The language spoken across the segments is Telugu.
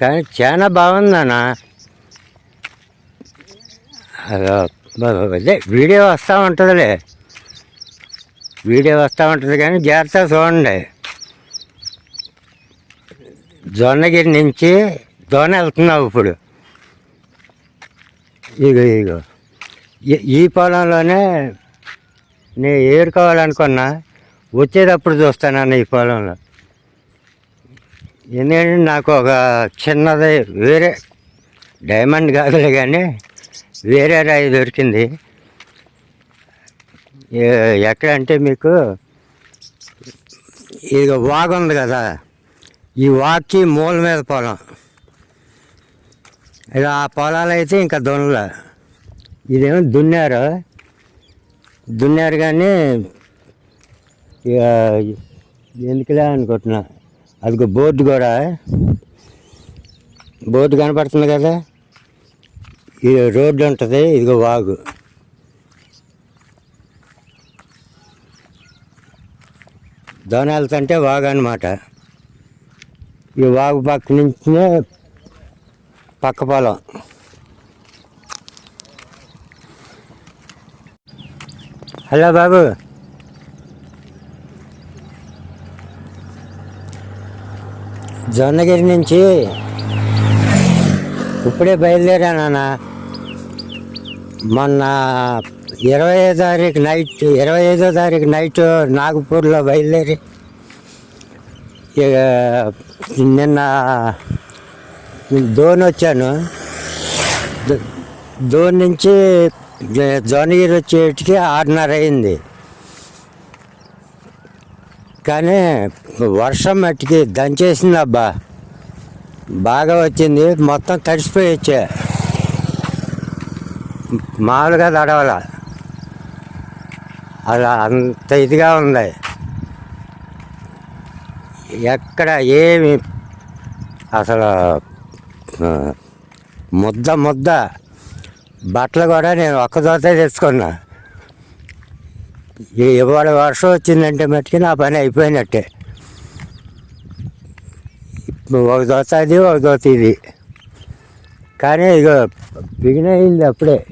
కానీ చాలా బాగుందన్న అదో అదే వీడియో వస్తూ ఉంటుందిలే. వీడియో వస్తూ ఉంటుంది కానీ జాగ్రత్తగా చూడండి. జొన్నగిరి నుంచి దోన వెళ్తున్నావు ఇప్పుడు. ఇగో ఇగో. ఈ- ఈ పొలంలోనే నేను ఏరుకోవాలనుకున్నా వచ్చేటప్పుడు చూస్తానన్న ఈ పొలంలో. ఎందుకంటే నాకు ఒక చిన్నది వేరే డైమండ్ కాదులే కానీ వేరే రాయి దొరికింది. ఎక్కడ ఎక్కడంటే మీకు ఇది వాగ్ ఉంది కదా ఈ వాక్కి మూల మీద పొలం. ఇక ఆ పొలాలు అయితే ఇంకా దున్నల ఇదేమో దున్నారు. దున్నారు కానీ ఇక ఎందుకులే అనుకుంటున్నా? అదిగో బోర్డు కూడా. బోర్డు కనపడుతుంది కదా? ఇది రోడ్డు ఉంటుంది ఇదిగో వాగు. దోన వాగు అనమాట ఈ వాగు పక్క నుంచే పక్క పొలం. హలో బాబు. జొన్నగిరి నుంచి ఇప్పుడే బయలుదేరానన్న మొన్న ఇరవై ఐదో తారీఖు నైట్ ఇరవై ఐదో తారీఖు నైట్ నాగపూర్లో బయలుదేరి ఇక నిన్న దోన్ వచ్చాను. ధోని దోన్ నుంచి జోనగిరి జొన్నగిరి వచ్చేటికి ఆరున్నర అయింది. కానీ వర్షం మట్టికి దంచేసింది అబ్బా. బాగా వచ్చింది. మొత్తం తడిసిపోయి వచ్చా. మామూలుగా తడవల. అలా అంత ఇదిగా ఉంది. ఎక్కడ ఏమి అసలు ముద్ద ముద్ద బట్టలు కూడా నేను ఒక్కదోతే తెచ్చుకున్నా. ఇవాళ వర్షం వచ్చిందంటే మట్టుకి నా పని అయిపోయినట్టే. ఒక దోత అది ఒక దోత ఇది కానీ ఇక బిగిన్ అయింది అప్పుడే.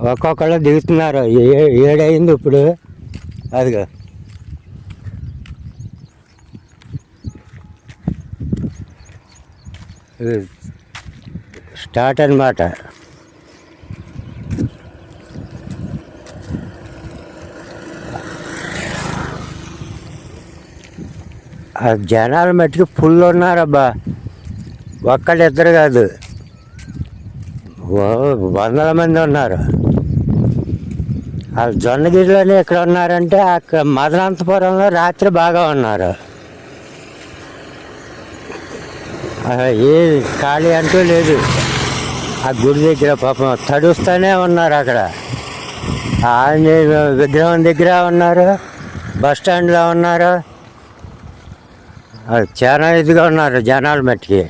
ఒక్కొక్కళ్ళు దిగుతున్నారు. ఏ- ఏడయింది ఇప్పుడు? అదిగో. స్టార్ట్ అనమాట జనాలు మట్టుకు ఫుల్ ఉన్నారబ్బా ఒక్కళ్ళిద్దరు కాదు. వందల మంది ఉన్నారు. వాళ్ళు జొన్నగిరిలోనే ఇక్కడ ఉన్నారంటే అక్కడ మదనంతపురంలో రాత్రి బాగా ఉన్నారు. ఏ ఖాళీ అంటూ లేదు. ఆ గుడి దగ్గర పాపం తడుస్తూనే ఉన్నారు అక్కడ. ఆంజనేయ విగ్రహం దగ్గర ఉన్నారు బస్ స్టాండ్లో ఉన్నారు. చాలా ఇదిగా ఉన్నారు జనాలు మట్టికి.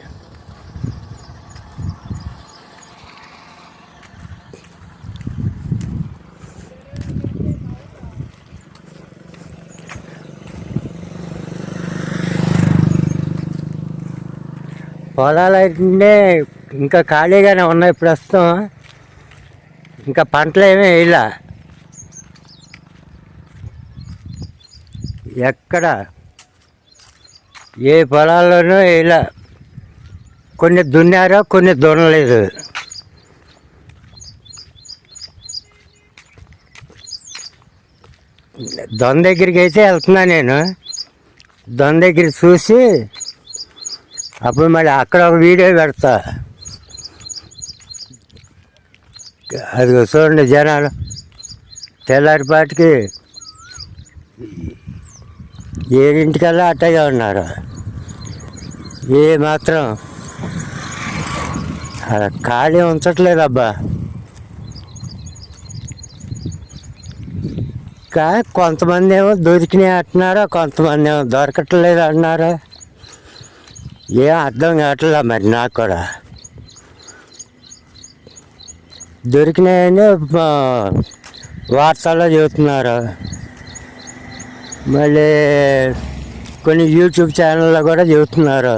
పొలాలు అయితే ఇంకా ఖాళీగానే ఉన్నాయి ప్రస్తుతం ఇంకా పంటలు ఏమీ వేయలే. ఎక్కడ? ఏ పొలాల్లోనూ ఇలా కొన్ని దున్నారో కొన్ని దున్నలేదు. దొన దగ్గరికి అయితే వెళ్తున్నా నేను. దొన దగ్గర చూసి అప్పుడు మళ్ళీ అక్కడ ఒక వీడియో పెడతా. అది చూడండి జనాలు. తెల్లారిపాటికి ఏడింటికల్లా అట్టగా ఉన్నారు. ఏ మాత్రం అలా ఖాళీ ఉంచట్లేదు అబ్బా ఇంకా కొంతమంది ఏమో దొరికినాయి అంటున్నారు కొంతమంది ఏమో దొరకట్లేదు అంటున్నారు? ఏం అర్థం కావట్లేదు మరి నాకు కూడా? దొరికినాయని వార్తల్లో చెబుతున్నారు. మళ్ళీ కొన్ని యూట్యూబ్ ఛానల్లో కూడా చెబుతున్నారు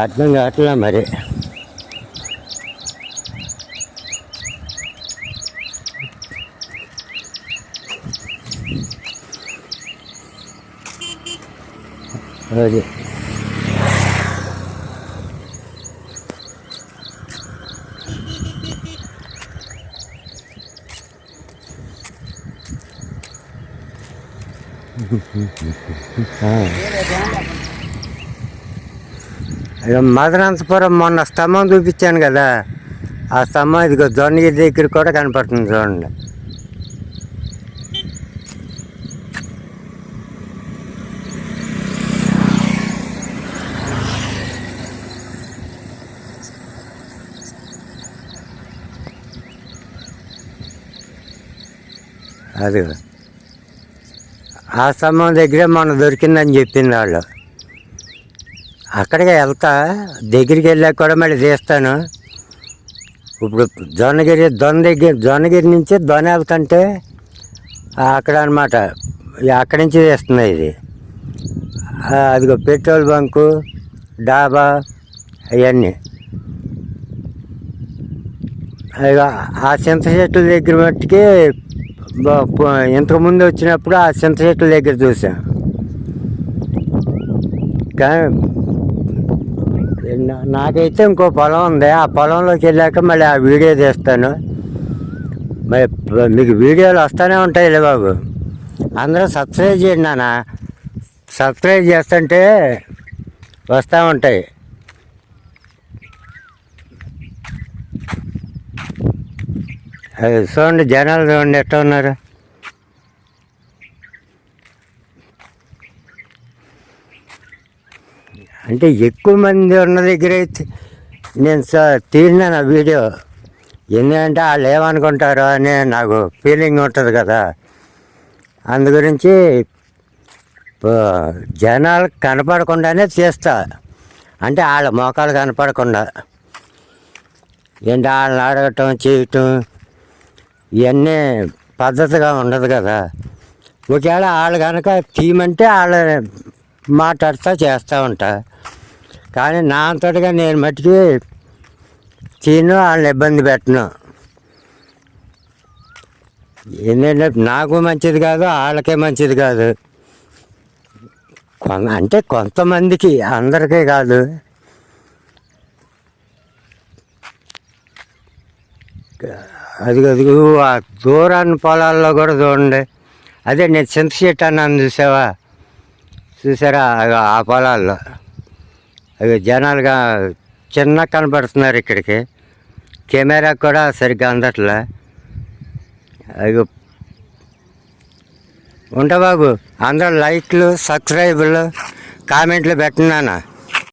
అర్థం కావట్లా మరి? అది. ఆ. మదనంతపురం మొన్న స్తంభం చూపించాను కదా ఆ స్తంభం ఇదిగో జొన్నగిరి దగ్గర కూడా కనపడుతుంది చూడండి అది ఆ స్తంభం దగ్గరే మొన్న దొరికిందని చెప్పింది వాళ్ళు. అక్కడికి వెళ్తా దగ్గరికి వెళ్ళాక కూడా మళ్ళీ తీస్తాను. ఇప్పుడు జొన్నగిరి దొన దగ్గర జొన్నగిరి నుంచి దొన వెళ్తుంటే అక్కడ అనమాట అక్కడి నుంచి తీస్తుంది ఇది. అదిగో పెట్రోల్ బంకు డాబా అవన్నీ ఆ చింత చెట్ల దగ్గర మట్టుకి ఇంతకుముందు వచ్చినప్పుడు ఆ చింత చెట్ల దగ్గర చూసాం. కానీ నాకైతే ఇంకో పొలం ఉంది. ఆ పొలంలోకి వెళ్ళాక మళ్ళీ ఆ వీడియో తీస్తాను. మరి మీకు వీడియోలు వస్తూనే ఉంటాయిలే బాబు. అందరూ సబ్స్క్రైబ్ చేయండి నాన్న. సబ్స్క్రైబ్ చేస్తుంటే వస్తూ ఉంటాయి. చూడండి జనాలు చూడండి ఎట్లా ఉన్నారు? అంటే ఎక్కువ మంది ఉన్న దగ్గర అయితే నేను స- తీరినాను ఆ వీడియో. ఎందుకంటే వాళ్ళు ఏమనుకుంటారో అని నాకు ఫీలింగ్ ఉంటుంది కదా. అందు గురించి జనాలు కనపడకుండానే చేస్తా. అంటే వాళ్ళ మోకాలు కనపడకుండా. ఏంటి వాళ్ళని అడగటం చేయటం? ఇవన్నీ పద్ధతిగా ఉండదు కదా. ఒకవేళ వాళ్ళు కనుక తీయమంటే వాళ్ళ మాట్లాడుతూ చేస్తూ ఉంటా. కానీ నా అంతటిగా నేను మట్టికి తీను వాళ్ళని ఇబ్బంది పెట్టను. ఏంటంటే నాకు మంచిది కాదు వాళ్ళకే మంచిది కాదు. కొన అంటే కొంతమందికి అందరికీ కాదు. అది అదిగో ఆ దూరాన్ని పొలాల్లో కూడా చూడండి. అదే నేను చింత చెట్టు అన్నాను చూసావా? చూసారా? ఆ- ఆ పొలాల్లో. అవి జనాలుగా చిన్న కనపడుతున్నారు ఇక్కడికి. కెమెరా కూడా సరిగ్గా అందట్లే. అవి ఉంటా బాబు అందరూ లైక్లు సబ్స్క్రైబులు కామెంట్లు పెట్టినానా?